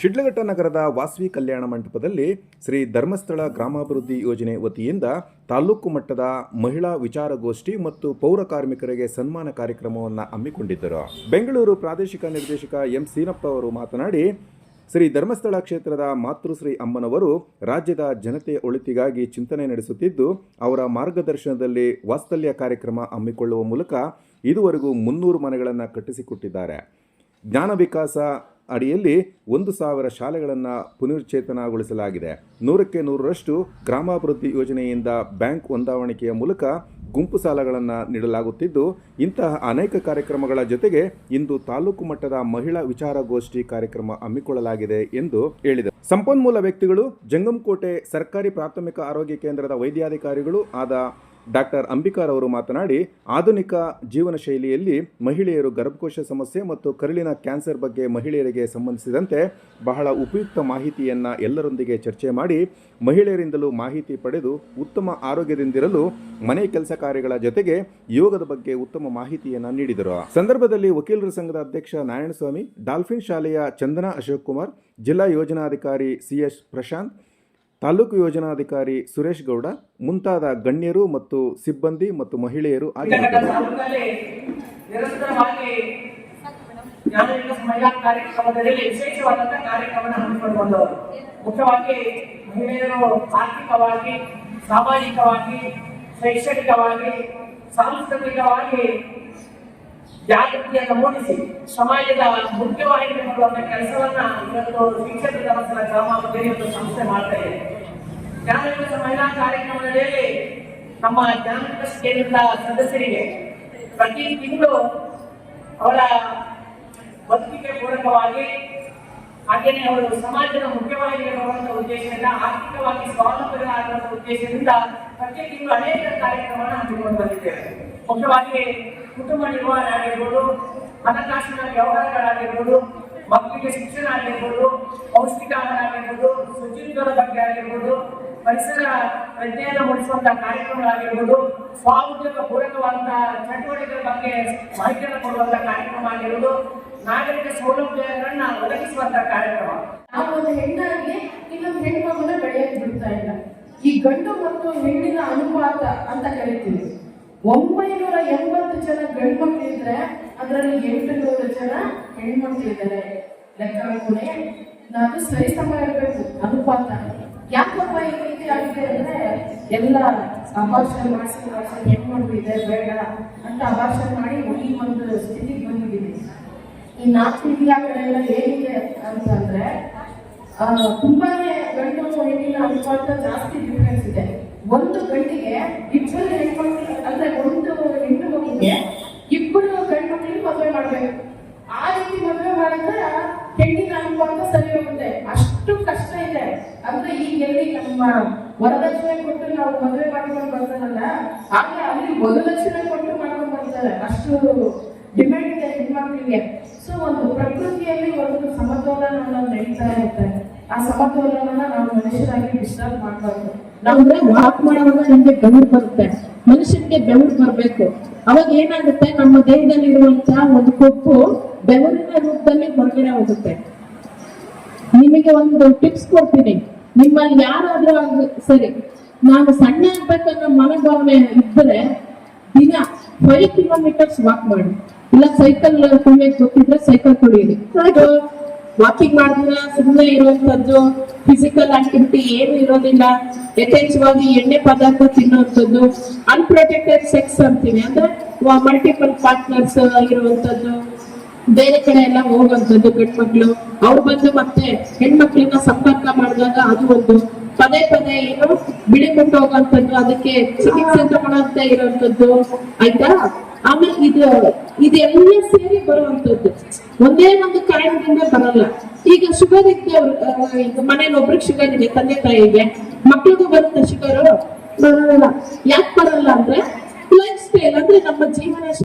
ಶಿಡ್ಲಘಟ್ಟ ನಗರದ ವಾಸವಿ ಕಲ್ಯಾಣ ಮಂಟಪದಲ್ಲಿ ಶ್ರೀ ಧರ್ಮಸ್ಥಳ ಗ್ರಾಮಾಭಿವೃದ್ಧಿ ಯೋಜನೆ ವತಿಯಿಂದ ತಾಲೂಕು ಮಟ್ಟದ ಮಹಿಳಾ ವಿಚಾರಗೋಷ್ಠಿ ಮತ್ತು ಪೌರ ಕಾರ್ಮಿಕರಿಗೆ ಸನ್ಮಾನ ಕಾರ್ಯಕ್ರಮವನ್ನು ಹಮ್ಮಿಕೊಂಡಿದ್ದರು. ಬೆಂಗಳೂರು ಪ್ರಾದೇಶಿಕ ನಿರ್ದೇಶಕ ಎಂ ಸೀನಪ್ಪ ಅವರು ಮಾತನಾಡಿ, ಶ್ರೀ ಧರ್ಮಸ್ಥಳ ಕ್ಷೇತ್ರದ ಮಾತೃಶ್ರೀ ಅಮ್ಮನವರು ರಾಜ್ಯದ ಜನತೆಯ ಒಳಿತಿಗಾಗಿ ಚಿಂತನೆ ನಡೆಸುತ್ತಿದ್ದು, ಅವರ ಮಾರ್ಗದರ್ಶನದಲ್ಲಿ ವಾಸ್ತಲ್ಯ ಕಾರ್ಯಕ್ರಮ ಹಮ್ಮಿಕೊಳ್ಳುವ ಮೂಲಕ ಇದುವರೆಗೂ ಮುನ್ನೂರು ಮನೆಗಳನ್ನು ಕಟ್ಟಿಸಿಕೊಟ್ಟಿದ್ದಾರೆ. ಜ್ಞಾನ ವಿಕಾಸ ಅಡಿಯಲ್ಲಿ ಒಂದು ಸಾವಿರ ಶಾಲೆಗಳನ್ನು ಪುನರುಚ್ಚೇತನಗೊಳಿಸಲಾಗಿದೆ ನೂರಕ್ಕೆ ನೂರರಷ್ಟು ಗ್ರಾಮಾಭಿವೃದ್ಧಿ ಯೋಜನೆಯಿಂದ ಬ್ಯಾಂಕ್ ಹೊಂದಾವಣಿಕೆಯ ಮೂಲಕ ಗುಂಪು ಸಾಲಗಳನ್ನು ನೀಡಲಾಗುತ್ತಿದ್ದು, ಇಂತಹ ಅನೇಕ ಕಾರ್ಯಕ್ರಮಗಳ ಜೊತೆಗೆ ಇಂದು ತಾಲೂಕು ಮಟ್ಟದ ಮಹಿಳಾ ವಿಚಾರಗೋಷ್ಠಿ ಕಾರ್ಯಕ್ರಮ ಹಮ್ಮಿಕೊಳ್ಳಲಾಗಿದೆ ಎಂದು ಹೇಳಿದರು. ಸಂಪನ್ಮೂಲ ವ್ಯಕ್ತಿಗಳು ಜಂಗಮಕೋಟೆ ಸರ್ಕಾರಿ ಪ್ರಾಥಮಿಕ ಆರೋಗ್ಯ ಕೇಂದ್ರದ ವೈದ್ಯಾಧಿಕಾರಿಗಳು ಆದ ಡಾಕ್ಟರ್ ಅಂಬಿಕಾರ್ ಅವರು ಮಾತನಾಡಿ, ಆಧುನಿಕ ಜೀವನ ಶೈಲಿಯಲ್ಲಿ ಮಹಿಳೆಯರು ಗರ್ಭಕೋಶ ಸಮಸ್ಯೆ ಮತ್ತು ಕರುಳಿನ ಕ್ಯಾನ್ಸರ್ ಬಗ್ಗೆ ಮಹಿಳೆಯರಿಗೆ ಸಂಬಂಧಿಸಿದಂತೆ ಬಹಳ ಉಪಯುಕ್ತ ಮಾಹಿತಿಯನ್ನು ಎಲ್ಲರೊಂದಿಗೆ ಚರ್ಚೆ ಮಾಡಿ, ಮಹಿಳೆಯರಿಂದಲೂ ಮಾಹಿತಿ ಪಡೆದು ಉತ್ತಮ ಆರೋಗ್ಯದಿಂದಿರಲು ಮನೆ ಕೆಲಸ ಕಾರ್ಯಗಳ ಜೊತೆಗೆ ಯೋಗದ ಬಗ್ಗೆ ಉತ್ತಮ ಮಾಹಿತಿಯನ್ನು ನೀಡಿದರು. ಸಂದರ್ಭದಲ್ಲಿ ವಕೀಲರ ಸಂಘದ ಅಧ್ಯಕ್ಷ ನಾರಾಯಣಸ್ವಾಮಿ, ಡಾಲ್ಫಿನ್ ಶಾಲೆಯ ಚಂದನಾ ಅಶೋಕ್ ಕುಮಾರ್, ಜಿಲ್ಲಾ ಯೋಜನಾಧಿಕಾರಿ ಸಿಎಸ್ ಪ್ರಶಾಂತ್ ತಾಲೂಕು ಯೋಜನಾಧಿಕಾರಿ ಸುರೇಶ್ ಗೌಡ, ಮುಂತಾದ ಗಣ್ಯರು ಮತ್ತು ಸಿಬ್ಬಂದಿ ಮತ್ತು ಮಹಿಳೆಯರು ಮುಖ್ಯವಾಗಿ ಮಹಿಳೆಯರು ಆರ್ಥಿಕವಾಗಿ, ಸಾಮಾಜಿಕವಾಗಿ, ಶೈಕ್ಷಣಿಕವಾಗಿ, ಸಾಂಸ್ಕೃತಿಕವಾಗಿ ಜಾಗೃತಿಯನ್ನು ಮೂಡಿಸಿ ಸಮಾಜದ ಮುಖ್ಯವಾಹಿನಿ ಮಾಡುವಂತ ಕೆಲಸವನ್ನ ಇವತ್ತು ಶಿಕ್ಷಕ ಧರ್ಮಸ್ಥಳ ಗ್ರಾಮಾಭಿವೃದ್ಧಿ ಒಂದು ಸಂಸ್ಥೆ ಮಾಡ್ತಾ ಇದೆ. ವಿಕಾಸ ಮಹಿಳಾ ಕಾರ್ಯಕ್ರಮದಲ್ಲಿ ನಮ್ಮ ಜ್ಞಾನ ಕೇಂದ್ರದ ಸದಸ್ಯರಿಗೆ ಪ್ರತಿ ತಿಂಗಳು ಅವರ ಬದುಕಿಗೆ ಪೂರಕವಾಗಿ ಹಾಗೆಯೇ ಅವರು ಸಮಾಜದ ಮುಖ್ಯವಾಹಿನಿಗೆ ಉದ್ದೇಶದಿಂದ, ಆರ್ಥಿಕವಾಗಿ ಸ್ವಾವಲಂಬಿಗಳಾಗುವಂತಹ ಉದ್ದೇಶದಿಂದ ಪ್ರತಿ ತಿಂಗಳು ಅನೇಕ ಕಾರ್ಯಕ್ರಮಗಳನ್ನು ಹಮ್ಮಿಕೊಂಡು ಬಂದಿದ್ದೇವೆ. ಮುಖ್ಯವಾಗಿ ಕುಟುಂಬ ನಿರ್ವಹಣೆ ಆಗಿರ್ಬೋದು ಹಣಕಾಸಿನ ವ್ಯವಹಾರಗಳಾಗಿರ್ಬೋದು, ಮಕ್ಕಳಿಗೆ ಶಿಕ್ಷಣ ಆಗಿರ್ಬೋದು ಪೌಷ್ಟಿಕ ಆಹಾರ ಆಗಿರ್ಬೋದು ಶುಚಿತ್ವದ ಬಗ್ಗೆ ಆಗಿರ್ಬೋದು, ಪರಿಸರ ಪ್ರಜ್ಞೆಯನ್ನು ಮೂಡಿಸುವಂತಹ ಕಾರ್ಯಕ್ರಮಗಳಾಗಿರ್ಬೋದು ಸ್ವಾಉದ್ಯೋಗ ಪೂರಕವಾದಂತಹ ಚಟುವಟಿಕೆಗಳ ಬಗ್ಗೆ ಮಾಹಿತಿಯನ್ನು ಕೊಡುವಂತಹ ಕಾರ್ಯಕ್ರಮ ಆಗಿರ್ಬೋದು, ನಾಗರಿಕ ಸೌಲಭ್ಯಗಳನ್ನ ಒದಗಿಸುವಂತಹ ಕಾರ್ಯಕ್ರಮ. ನಾವು ಒಂದು ಹೆಣ್ಣಾಗಿ ಇನ್ನೊಂದು ಹೆಣ್ಣು ಮಗುನ ಬೆಳೆಯಲು ಬಿಡ್ತಾ ಇಲ್ಲ. ಈ ಗಂಡು ಮತ್ತು ಹೆಣ್ಣಿನ ಅನುಪಾತ ಅಂತ ಕರಿತೀವಿ. ಒಂಬೈನೂರ ಎಂಬತ್ತು ಜನ ಗಂಡು ಮಕ್ಕಳಿದ್ರೆ ಅದರಲ್ಲಿ ಎಂಟು ನೂರು ಜನ ಹೆಣ್ಮಕ್ಳು ಇದ್ದಾರೆ ಲೆಕ್ಕ ಕೊನೆ ನಾನು ಸರಿ ಸಮ ಇರಬೇಕು, ಅನುಪಾತ. ಯಾಕಪ್ಪ ಈ ರೀತಿ ಆಗಿದೆ ಅಂದ್ರೆ ಎಲ್ಲ ಅಭಾಷಣ ಮಾಡಿಸಿ ಮಾಡಿಸಿ ಹೆಣ್ಮಕ್ಳು ಇದೆ ಬೇಡ ಅಂತ ಅಭಾಷಣ ಮಾಡಿ ಈ ಒಂದು ಸ್ಥಿತಿಗೆ ಬಂದಿದ್ದೀನಿ ಈ ನಾಲ್ಕು ಇಂಡಿಯಾ ಕಡೆ ಎಲ್ಲ ಅಂತಂದ್ರೆ ತುಂಬಾನೇ ಗಂಡು ಹೆಣ್ಣಿನ ಅನುಪಾತ ಜಾಸ್ತಿ ಡಿಫ್ರೆನ್ಸ್ ಇದೆ. ಒಂದು ಗಂಡಿಗೆ ಇಬ್ಬರು ಹೆಣ್ಮಕ್ಳು ಅಂದ್ರೆ ಒಂದು ಹೆಣ್ಣು ಮಗುಗೆ ಇಬ್ಬರು ಗಂಡು ಮಕ್ಕಳಿಗೆ ಮದುವೆ ಮಾಡ್ಬೇಕು. ಆ ರೀತಿ ಮದುವೆ ಮಾಡಿದ್ರೆ ಹೆಣ್ಣಿನ ಅನುಪಾತ ಸರಿ ಹೋಗುತ್ತೆ. ಅಷ್ಟು ಕಷ್ಟ ಇದೆ. ಅಂದ್ರೆ ಈಗ ಎಲ್ಲಿ ನಮ್ಮ ವರದಕ್ಷಿಣೆ ಕೊಟ್ಟು ನಾವು ಮದುವೆ ಮಾಡ್ಕೊಂಡು ಬರ್ತಾರಲ್ಲ ಆದ್ರೆ ಅಲ್ಲಿ ವರದಕ್ಷಿಣೆ ಕೊಟ್ಟು ಮಾಡ್ಕೊಂಡು ಬರ್ತಾರೆ ಅಷ್ಟು ಡಿಮ್ಯಾಂಡ್ ಇದೆ ಹೆಣ್ಮಕ್ಳಿಗೆ. ಸೊ ಒಂದು ಪ್ರಕೃತಿಯಲ್ಲಿ ಒಂದು ಸಮತೋಲನ ನಡೀತಾ ಇರುತ್ತೆ. ಆ ಸಮತೋಲನ ನಾವು ಮನುಷ್ಯರಾಗಿ ಡಿಸ್ಟರ್ಬ್ ಮಾಡಬಾರ್ದು. ನಮ್ಗೆ ವಾಕ್ ಮಾಡುವಾಗ ನಮ್ಗೆ ಬೆವರು ಬರುತ್ತೆ. ಮನುಷ್ಯನಿಗೆ ಬೆವರು ಬರಬೇಕು. ಅವಾಗ ಏನಾಗುತ್ತೆ? ನಮ್ಮ ದೇಹದಲ್ಲಿರುವಂತ ಒಂದು ಕೊಬ್ಬು ಬೆವರಿನ ರೂಪದಲ್ಲಿ ಹೊರಗಡೆ ಹೋಗುತ್ತೆ. ನಿಮಗೆ ಒಂದು ಟಿಪ್ಸ್ ಕೊಡ್ತೀನಿ. ನಿಮ್ಮಲ್ಲಿ ಯಾರಾದ್ರೂ ಸರಿ ನಾನು ಸಣ್ಣ ಆಗ್ಬೇಕನ್ನೋ ಮನೋಭಾವನೆ ಇದ್ದರೆ ದಿನ ಫೈವ್ ಕಿಲೋಮೀಟರ್ಸ್ ವಾಕ್ ಮಾಡಿ. ಇಲ್ಲ ಸೈಕಲ್ ತುಳಿಯಕ್ ಗೊತ್ತಿದ್ರೆ ಸೈಕಲ್ ತುಳಿಯಿರಿ ವಾಕಿಂಗ್ ಮಾಡಿದ್ರೆ ಸುಮ್ಮನೆ ಇರುವಂತದ್ದು ಫಿಸಿಕಲ್ ಆಕ್ಟಿವಿಟಿ ಏನು ಇರೋದಿಲ್ಲ. ಯಥೇಚ್ಛವಾಗಿ ಎಣ್ಣೆ ಪದಾರ್ಥ ತಿನ್ನುವಂಥದ್ದು ಅನ್ಪ್ರೊಟೆಕ್ಟೆಡ್ ಸೆಕ್ಸ್ ಅಂತೀವಿ. ಅಂದ್ರೆ ಮಲ್ಟಿಪಲ್ ಪಾರ್ಟ್ನರ್ಸ್ ಇರುವಂತದ್ದು ಬೇರೆ ಕಡೆ ಎಲ್ಲ ಹೋಗುವಂಥದ್ದು ಗಂಡ್ ಮಕ್ಳು ಅವ್ರು ಬಂದು ಮತ್ತೆ ಹೆಣ್ಮಕ್ಳನ್ನ ಸಂಪರ್ಕ ಮಾಡಿದಾಗ ಅದು ಒಂದು ಪದೇ ಪದೇ ಏನು ಬಿಳಿ ಮುಟ್ಟೋಗಂತದ್ದು ಅದಕ್ಕೆ ಚಿಕಿತ್ಸೆ ತಗೊಳಂತ ಇರುವಂತದ್ದು ಆಯ್ತಾ? ಆಮೇಲೆ ಇದು, ಇದೆಲ್ಲ ಸೇರಿ ಬರುವಂತದ್ದು ಒಂದೇ ಒಂದು ಕಾರಣದಿಂದ ಬರಲ್ಲ. ಈಗ ಶುಗರ್ ಇದ್ದವ್ರು ಮನೇಲಿ ಒಬ್ರಿಗೆ ಶುಗರ್ ಇದೆ, ತಂದೆ ತಾಯಿಗೆ, ಮಕ್ಳಿಗೂ ಬರುತ್ತೆ ಶುಗರು? ಬರಲ್ಲ. ಯಾಕೆ ಬರಲ್ಲ ಅಂದ್ರೆ ಲೈಫ್ ಸ್ಟೈಲ್ ಅಂದ್ರೆ ನಮ್ಮ ಜೀವನ